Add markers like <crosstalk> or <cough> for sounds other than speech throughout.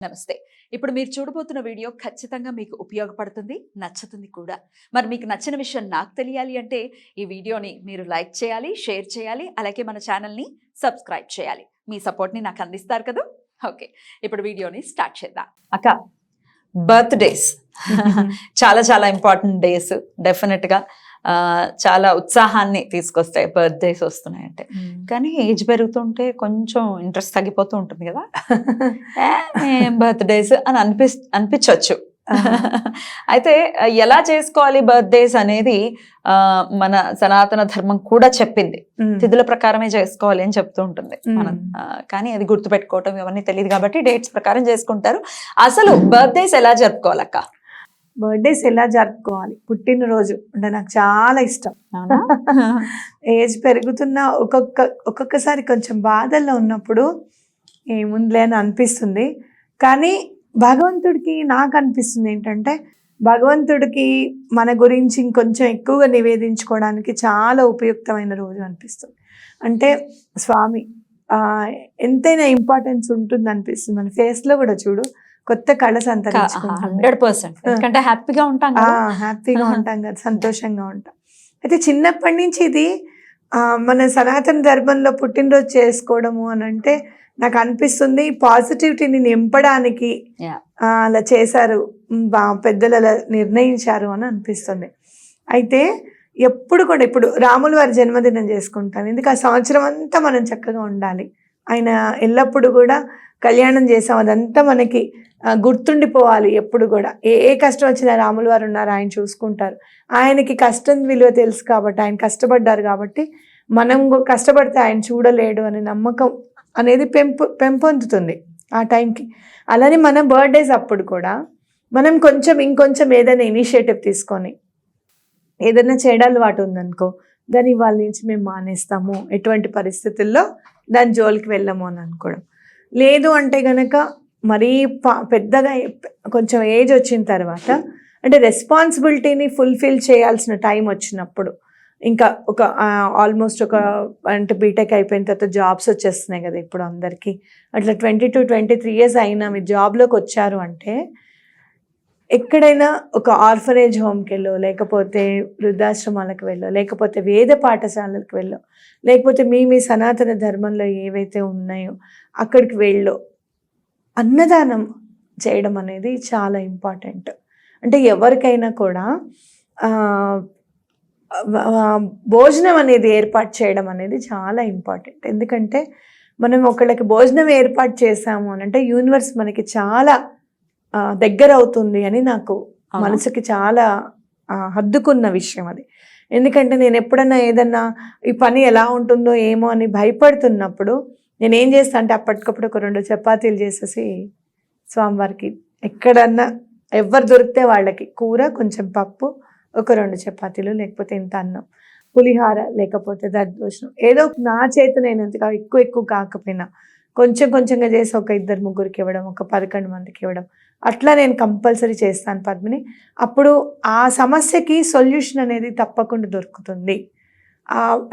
నమస్తే. ఇప్పుడు మీరు చూడబోతున్న వీడియో ఖచ్చితంగా మీకు ఉపయోగపడుతుంది నచ్చుతుంది కూడా. మరి మీకు నచ్చిన విషయం నాకు తెలియాలి అంటే ఈ వీడియోని మీరు లైక్ చేయాలి షేర్ చేయాలి అలాగే మన ఛానల్ని సబ్స్క్రైబ్ చేయాలి. మీ సపోర్ట్ని నాకు అందిస్తారు కదా? ఓకే. ఇప్పుడు వీడియోని స్టార్ట్ చేద్దాం. అక్క బర్త్డేస్. <laughs> చాలా చాలా ఇంపార్టెంట్ డేస్ డెఫినెట్గా. చాలా ఉత్సాహాన్ని తీసుకొస్తాయి. బర్త్డేస్ వస్తున్నాయంటే. కానీ ఏజ్ పెరుగుతుంటే కొంచెం ఇంట్రెస్ట్ తగ్గిపోతూ ఉంటుంది కదా. బర్త్డేస్ అని అనిపి అనిపించవచ్చు అయితే ఎలా చేసుకోవాలి బర్త్డేస్ అనేది ఆ, మన సనాతన ధర్మం కూడా చెప్పింది. తిథుల ప్రకారమే చేసుకోవాలి అని చెప్తూ ఉంటుంది. మనం కానీ అది గుర్తుపెట్టుకోవటం ఇవన్నీ తెలియదు కాబట్టి డేట్స్ ప్రకారం చేసుకుంటారు. అసలు బర్త్డేస్ ఎలా జరుపుకోవాలక్క? బర్త్డేస్ ఎలా జరుపుకోవాలి? పుట్టినరోజు అంటే నాకు చాలా ఇష్టం. <laughs> ఏజ్ పెరుగుతున్న ఒక్కొక్క ఒక్కొక్కసారి కొంచెం బాధల్లో ఉన్నప్పుడు ఏముందిలే అని అనిపిస్తుంది. కానీ భగవంతుడికి నాకు అనిపిస్తుంది ఏంటంటే భగవంతుడికి మన గురించి ఇంకొంచెం ఎక్కువగా నివేదించుకోవడానికి చాలా ఉపయుక్తమైన రోజు అనిపిస్తుంది. అంటే స్వామి ఆ, ఎంతైనా ఇంపార్టెన్స్ ఉంటుంది అనిపిస్తుంది మన ఫేస్లో కూడా చూడు కొత్త కళ హండ్రెడ్ పర్సెంట్. ఎందుకంటే హ్యాపీగా ఉంటాం హ్యాపీగా. ఉంటాం కదా సంతోషంగా ఉంటాం. అయితే చిన్నప్పటి నుంచి ఇది మన సనాతన ధర్మంలో పుట్టినరోజు చేసుకోవడము అని అంటే నాకు అనిపిస్తుంది పాజిటివిటీని నింపడానికి అలా చేశారు పెద్దలు అలా నిర్ణయించారు అని అనిపిస్తుంది. అయితే ఎప్పుడు కూడా ఇప్పుడు రాముల వారి జన్మదినం చేసుకుంటాను. ఎందుకు? ఆ సంవత్సరం అంతా మనం చక్కగా ఉండాలి. ఆయన ఎల్లప్పుడూ కూడా కళ్యాణం చేసాం అదంతా మనకి గుర్తుండిపోవాలి ఎప్పుడు కూడా. ఏ ఏ కష్టం వచ్చినా రాములు వారు ఉన్నారు ఆయన చూసుకుంటారు. ఆయనకి కష్టం విలువ తెలుసు కాబట్టి ఆయన కష్టపడ్డారు కాబట్టి మనం కష్టపడితే ఆయన చూడలేడు అనే నమ్మకం అనేది పెంపు పెంపొందుతుంది ఆ టైంకి. అలానే మన బర్త్డేస్ అప్పుడు కూడా మనం కొంచెం ఇంకొంచెం ఏదైనా ఇనిషియేటివ్ తీసుకొని ఏదైనా చెడాలు వాటి ఉందనుకో దాన్ని వాళ్ళ నుంచి మేము మానేస్తాము. ఎటువంటి పరిస్థితుల్లో దాని జోలికి వెళ్ళము అని అనుకోవడం. లేదు అంటే గనక మరీ ప- పెద్దగా కొంచెం ఏజ్ వచ్చిన తర్వాత అంటే రెస్పాన్సిబిలిటీని ఫుల్ఫిల్ చేయాల్సిన టైం వచ్చినప్పుడు ఇంకా ఒక ఆల్మోస్ట్ ఒక అంటే బీటెక్ అయిపోయిన తర్వాత జాబ్స్ వచ్చేస్తున్నాయి కదా ఇప్పుడు అందరికీ. అట్లా twenty to twenty three years అయినా మీరు జాబ్లోకి వచ్చారు అంటే ఎక్కడైనా ఒక ఆర్ఫనేజ్ హోమ్కి వెళ్ళో లేకపోతే వృద్ధాశ్రమాలకు వెళ్ళో లేకపోతే వేద పాఠశాలలకు వెళ్ళో లేకపోతే మీ మీ సనాతన ధర్మంలో ఏవైతే ఉన్నాయో అక్కడికి వెళ్ళో అన్నదానం చేయడం అనేది చాలా ఇంపార్టెంట్. అంటే ఎవరికైనా కూడా భోజనం అనేది ఏర్పాటు చేయడం అనేది చాలా ఇంపార్టెంట్. ఎందుకంటే మనం ఒకళ్ళకి భోజనం ఏర్పాటు చేసాము అని అంటే యూనివర్స్ మనకి చాలా దగ్గర అవుతుంది అని నాకు? మనసుకి చాలా హద్దుకున్న విషయం అది. ఎందుకంటే నేను ఎప్పుడన్నా ఏదన్నా ఈ పని ఎలా ఉంటుందో ఏమో అని భయపడుతున్నప్పుడు నేను ఏం చేస్తా అంటే అప్పటికప్పుడు ఒక రెండు చపాతీలు చేసేసి స్వామివారికి ఎక్కడన్నా ఎవరు దొరికితే వాళ్ళకి కూర కొంచెం పప్పు ఒక రెండు చపాతీలు లేకపోతే ఇంత అన్నం. పులిహార లేకపోతే దద్దోజనం ఏదో నా చేతనైనంతగా ఎక్కువ ఎక్కువ కాకపోయినా కొంచెం కొంచెంగా చేసి ఒక ఇద్దరు ముగ్గురికి ఇవ్వడం ఒక పదకొండు మందికి ఇవ్వడం అట్లా నేను కంపల్సరీ చేస్తాను పద్మిని. అప్పుడు ఆ సమస్యకి సొల్యూషన్ అనేది తప్పకుండా దొరుకుతుంది.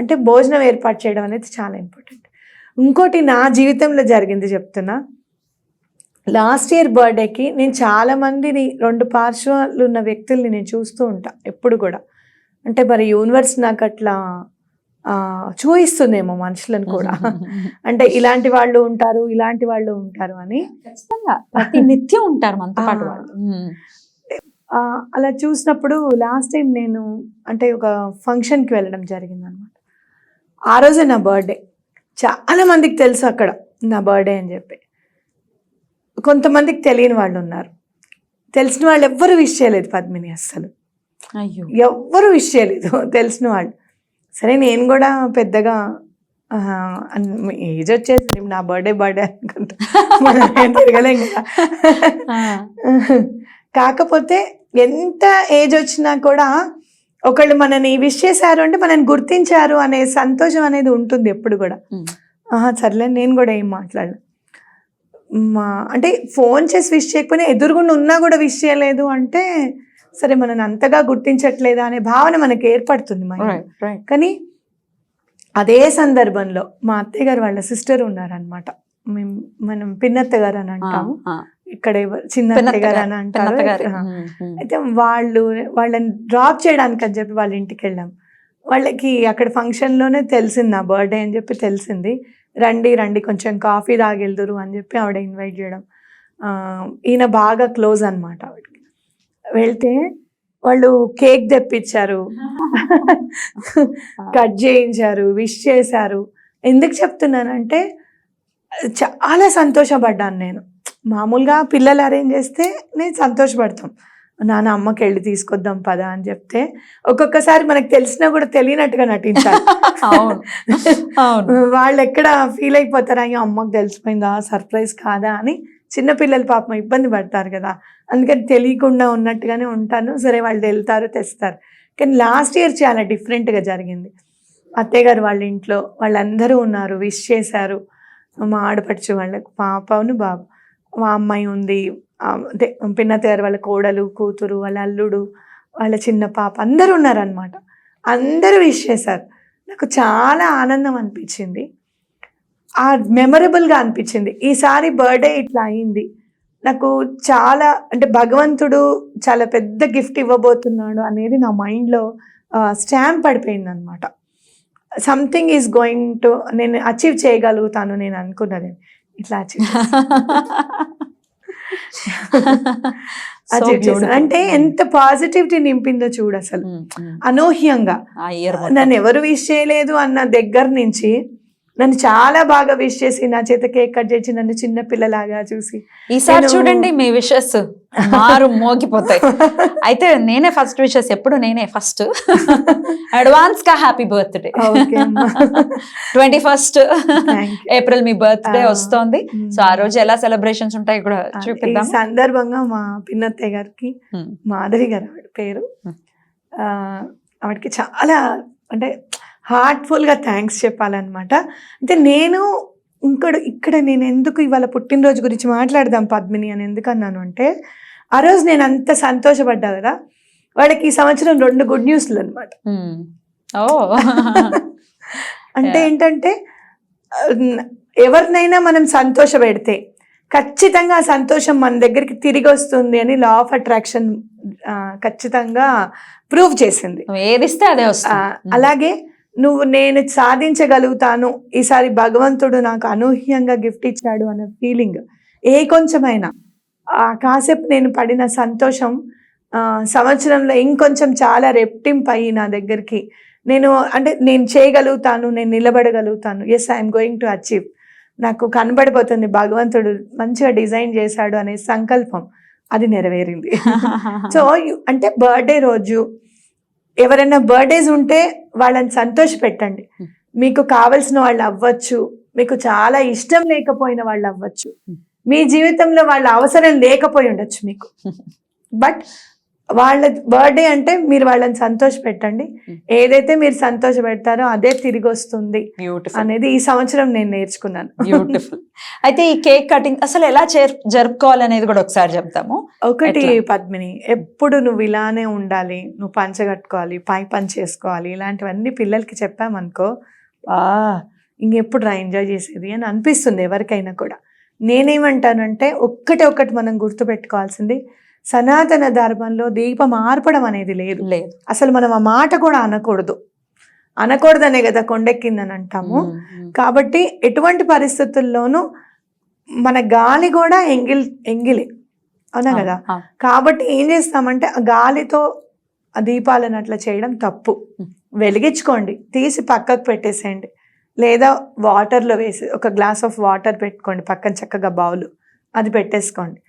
అంటే భోజనం ఏర్పాటు చేయడం అనేది చాలా ఇంపార్టెంట్. ఇంకోటి నా జీవితంలో జరిగింది చెప్తున్నా. లాస్ట్ ఇయర్ బర్త్డేకి నేను చాలామందిని రెండు పార్శ్వాలు ఉన్న వ్యక్తుల్ని నేను చూస్తూ ఉంటా ఎప్పుడు కూడా. అంటే మరి యూనివర్స్ నాకు అట్లా చూయిస్తుందేమో మనుషులను కూడా. <laughs> అంటే ఇలాంటి వాళ్ళు ఉంటారు ఇలాంటి వాళ్ళు ఉంటారు అని. ఖచ్చితంగా. ప్రతి నిత్యం ఉంటారు మనతో పాటు. వాళ్ళు. అలా చూసినప్పుడు లాస్ట్ టైం నేను అంటే ఒక ఫంక్షన్కి వెళ్ళడం జరిగింది అనమాట ఆ రోజే నా బర్త్డే. చాలా మందికి తెలుసు అక్కడ నా బర్త్డే అని చెప్పి. కొంతమందికి తెలియని వాళ్ళు ఉన్నారు. తెలిసిన వాళ్ళు ఎవ్వరు విష్ చేయలేదు పద్మిని అస్సలు. అయ్యో. ఎవ్వరు విష్ చేయలేదు. తెలిసిన వాళ్ళు. సరే నేను కూడా పెద్దగా ఏజ్ వచ్చేసి నా బర్త్డే బర్త్డే అనుకుంటా తిరగలేం. కాకపోతే ఎంత ఏజ్ వచ్చినా కూడా ఒకళ్ళు మనని విష్ చేశారు అంటే మనని గుర్తించారు అనే సంతోషం అనేది ఉంటుంది ఎప్పుడు కూడా. ఆహా సర్లే నేను కూడా ఏం మాట్లాడను మా అంటే ఫోన్ చేసి విష్ చేయకపోయినా ఎదురుగుండా ఉన్నా కూడా విష్ చేయలేదు అంటే సరే మనని అంతగా గుర్తించట్లేదా అనే భావన మనకి ఏర్పడుతుంది right. కానీ అదే సందర్భంలో మా అత్తయ్య గారు వాళ్ళ సిస్టర్ ఉన్నారనమాట మేము మనం పిన్నత్త గారు అని అంటాము. ఇక్కడ చిన్న గారు అని అంటారు. అయితే వాళ్ళు వాళ్ళని డ్రాప్ చేయడానికి అని చెప్పి వాళ్ళ ఇంటికి వెళ్ళాం. వాళ్ళకి అక్కడ ఫంక్షన్లోనే తెలిసింది నా బర్త్డే అని చెప్పి తెలిసింది. రండి రండి కొంచెం కాఫీ తాగెళ్దురు అని చెప్పి ఆవిడ ఇన్వైట్ చేయడం. ఈయన బాగా క్లోజ్ అనమాట ఆవిడకి. వెళ్తే వాళ్ళు కేక్ తెప్పించారు. <laughs> కట్ చేయించారు విష్ చేశారు. ఎందుకు చెప్తున్నానంటే చాలా సంతోషపడ్డాను నేను. మామూలుగా పిల్లలు అరేంజ్ చేస్తే నేను సంతోషపడతాం. నాన్న అమ్మకి వెళ్ళి తీసుకొద్దాం పదా అని చెప్తే ఒక్కొక్కసారి మనకు తెలిసినా కూడా తెలియనట్టుగా నటించాలి. <laughs> వాళ్ళు ఎక్కడ ఫీల్ అయిపోతారు? అయ్యో అమ్మకి తెలిసిపోయిందా? సర్ప్రైజ్ కాదా? అని చిన్నపిల్లలు పాపం ఇబ్బంది పడతారు కదా. అందుకని తెలియకుండా ఉన్నట్టుగానే ఉంటాను. సరే వాళ్ళు వెళ్తారు తెస్తారు. కానీ లాస్ట్ ఇయర్ చాలా డిఫరెంట్గా జరిగింది. అత్తయ్య గారు వాళ్ళ ఇంట్లో వాళ్ళందరూ ఉన్నారు విష్ చేశారు. మా ఆడపడుచు వాళ్ళకు పాపను బాబు మా అమ్మాయి ఉంది. ఆ, అంటే వాళ్ళ కోడలు కూతురు వాళ్ళ అల్లుడు వాళ్ళ చిన్న పాప అందరూ ఉన్నారనమాట అందరూ విష్ చేశారు. నాకు చాలా ఆనందం అనిపించింది. ఆ మెమరబుల్గా అనిపించింది. ఈసారి బర్త్డే ఇట్లా అయింది. నాకు చాలా అంటే భగవంతుడు చాలా పెద్ద గిఫ్ట్ ఇవ్వబోతున్నాడు అనేది నా మైండ్లో స్టాంప్ పడిపోయింది అనమాట సంథింగ్ ఈజ్ గోయింగ్ టు నేను అచీవ్ చేయగలుగుతాను నేను అనుకున్నది. ఇట్లా అచీవ్. <laughs> అంటే ఎంత పాజిటివిటీ నింపిందో చూడు అసలు. ఉమ్, ఉమ్. అనూహ్యంగా. నన్ను ఎవరు విష్ చేయలేదు అన్న దగ్గర నుంచి నన్ను చాలా బాగా విష్ చేసి నా చేత కేక్ కట్ చేసి నన్ను చిన్న పిల్లలాగా చూసి. ఈసారి చూడండి మీ విషెస్ మారు మోగిపోతాయి. <laughs> అయితే నేనే ఫస్ట్ విషెస్ ఎప్పుడు నేనే ఫస్ట్ అడ్వాన్స్గా happy birthday. Twenty first. April మీ బర్త్డే. వస్తోంది. సో ఆ రోజు ఎలా సెలబ్రేషన్స్ ఉంటాయి కూడా చూపిద్దాం. సందర్భంగా మా పిన్నత్తయ్య గారికి మాధవి గారు పేరు. ఆవిడకి చాలా అంటే హార్ట్ఫుల్గా థ్యాంక్స్ చెప్పాలన్నమాట. అంటే నేను ఇంకోటి ఇక్కడ నేను ఎందుకు ఇవాళ పుట్టినరోజు గురించి మాట్లాడదాం పద్మిని అని ఎందుకు అన్నాను అంటే ఆ రోజు నేను అంత సంతోషపడ్డా కదా వాడికి ఈ సంవత్సరం రెండు గుడ్ న్యూస్లు అనమాట అంటే. ఏంటంటే ఎవరినైనా మనం సంతోష పెడితే ఖచ్చితంగా ఆ సంతోషం మన దగ్గరికి తిరిగి వస్తుంది అని లా ఆఫ్ అట్రాక్షన్ ఖచ్చితంగా ప్రూవ్ చేసింది. ఏదిస్తే అదే అలాగే నువ్వు నేను సాధించగలుగుతాను. ఈసారి భగవంతుడు నాకు అనూహ్యంగా గిఫ్ట్ ఇచ్చాడు అన్న ఫీలింగ్ ఏ కొంచెమైనా. ఆ కాసేపు నేను పడిన సంతోషం సంవత్సరంలో ఇంకొంచెం చాలా రెప్టింప్ అయ్యి నా దగ్గరికి. నేను అంటే నేను చేయగలుగుతాను నేను నిలబడగలుగుతాను. Yes I'm going to achieve నాకు కనబడిపోతుంది భగవంతుడు మంచిగా డిజైన్ చేశాడు అనే సంకల్పం. అది నెరవేరింది. <laughs> సో అంటే బర్త్డే రోజు ఎవరైనా బర్త్డేస్ ఉంటే వాళ్ళని సంతోష పెట్టండి Hmm. మీకు కావలసిన వాళ్ళు అవ్వచ్చు మీకు చాలా ఇష్టం లేకపోయిన వాళ్ళు అవ్వచ్చు Hmm. మీ జీవితంలో వాళ్ళ అవసరం లేకపోయి ఉండొచ్చు మీకు <laughs> బట్ వాళ్ళ బర్త్డే అంటే మీరు వాళ్ళని సంతోష పెట్టండి. ఏదైతే మీరు సంతోష పెడతారో అదే తిరిగి వస్తుంది అనేది ఈ సంవత్సరం నేను నేర్చుకున్నాను. బ్యూటిఫుల్ <laughs> అయితే ఈ కేక్ కటింగ్ అసలు ఎలా జరుపుకోవాలనేది కూడా ఒకసారి చెప్తాము. ఒకటి? పద్మిని ఎప్పుడు నువ్వు ఇలానే ఉండాలి నువ్వు పంచ కట్టుకోవాలి పై పని చేసుకోవాలి ఇలాంటివన్నీ పిల్లలకి చెప్పామనుకో ఆ ఇంకెప్పుడు రా ఎంజాయ్ చేసేది అని అనిపిస్తుంది ఎవరికైనా కూడా. నేనేమంటానంటే ఒక్కటి ఒక్కటి మనం గుర్తుపెట్టుకోవాల్సింది సనాతన ధర్మంలో దీపం ఆర్పడం అనేది లేదు. లేదు. అసలు మనం ఆ మాట కూడా అనకూడదు. అనకూడదనే కదా కొండెక్కిందని అంటాము. కాబట్టి ఎటువంటి పరిస్థితుల్లోనూ మన గాలి కూడా ఎంగిల్ ఎంగిలే. అవునా కదా? కాబట్టి ఏం చేస్తామంటే ఆ గాలితో ఆ దీపాలను అట్లా చేయడం తప్పు. వెలిగించుకోండి. తీసి పక్కకు పెట్టేసేయండి. లేదా వాటర్లో వేసి ఒక గ్లాస్ ఆఫ్ వాటర్ పెట్టుకోండి. పక్కన చక్కగా బౌల్. అది పెట్టేసుకోండి.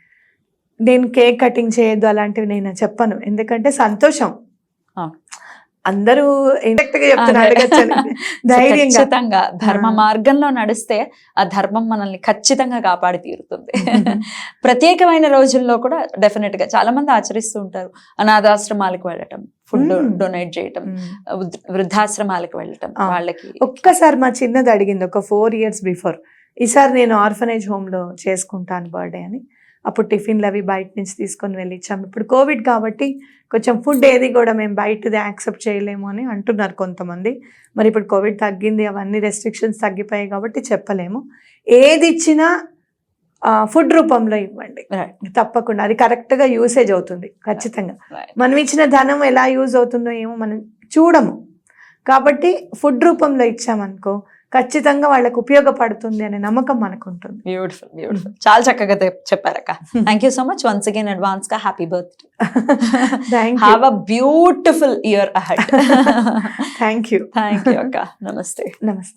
నేను కేక్ కటింగ్ చేయొద్దు అలాంటివి నేను చెప్పను. ఎందుకంటే సంతోషం. అందరూ <laughs> ధైర్యంగా. ఖచ్చితంగా ధర్మ ఆ. మార్గంలో నడిస్తే ఆ ధర్మం మనల్ని ఖచ్చితంగా కాపాడి తీరుతుంది. <laughs> ప్రత్యేకమైన రోజుల్లో కూడా డెఫినెట్గా చాలా మంది ఆచరిస్తూ ఉంటారు. అనాథాశ్రమాలకు వెళ్ళటం ఫుడ్. డొనేట్ చేయటం. వృద్ధ- వృద్ధాశ్రమాలకు వెళ్ళటం. వాళ్ళకి. ఒక్కసారి మా చిన్నది అడిగింది ఒక ఫోర్ ఇయర్స్ బిఫోర్ ఈసారి నేను ఆర్ఫనేజ్ హోమ్లో చేసుకుంటాను బర్త్డే అని. అప్పుడు టిఫిన్లు అవి బయట నుంచి తీసుకొని వెళ్ళి ఇచ్చాము ఇప్పుడు కోవిడ్ కాబట్టి కొంచెం ఫుడ్ ఏది కూడా మేము బయటది యాక్సెప్ట్ చేయలేము అని అంటున్నారు కొంతమంది. మరి ఇప్పుడు కోవిడ్ తగ్గింది అవన్నీ రెస్ట్రిక్షన్స్ తగ్గిపోయాయి కాబట్టి చెప్పలేము. ఏది ఇచ్చినా ఫుడ్ రూపంలో ఇవ్వండి. తప్పకుండా. అది కరెక్ట్గా యూసేజ్ అవుతుంది ఖచ్చితంగా. మనం ఇచ్చిన ధనం ఎలా యూజ్ అవుతుందో ఏమో మనం చూడము. కాబట్టి ఫుడ్ రూపంలో ఇచ్చామనుకో ఖచ్చితంగా వాళ్ళకు ఉపయోగపడుతుంది అనే నమ్మకం మనకు ఉంటుంది బ్యూటిఫుల్ బ్యూటిఫుల్ చాలా చక్కగా చెప్పారక్క. Thank you so much once again అడ్వాన్స్గా. Happy you have a beautiful year ahead thank you thank you అక్క. నమస్తే నమస్తే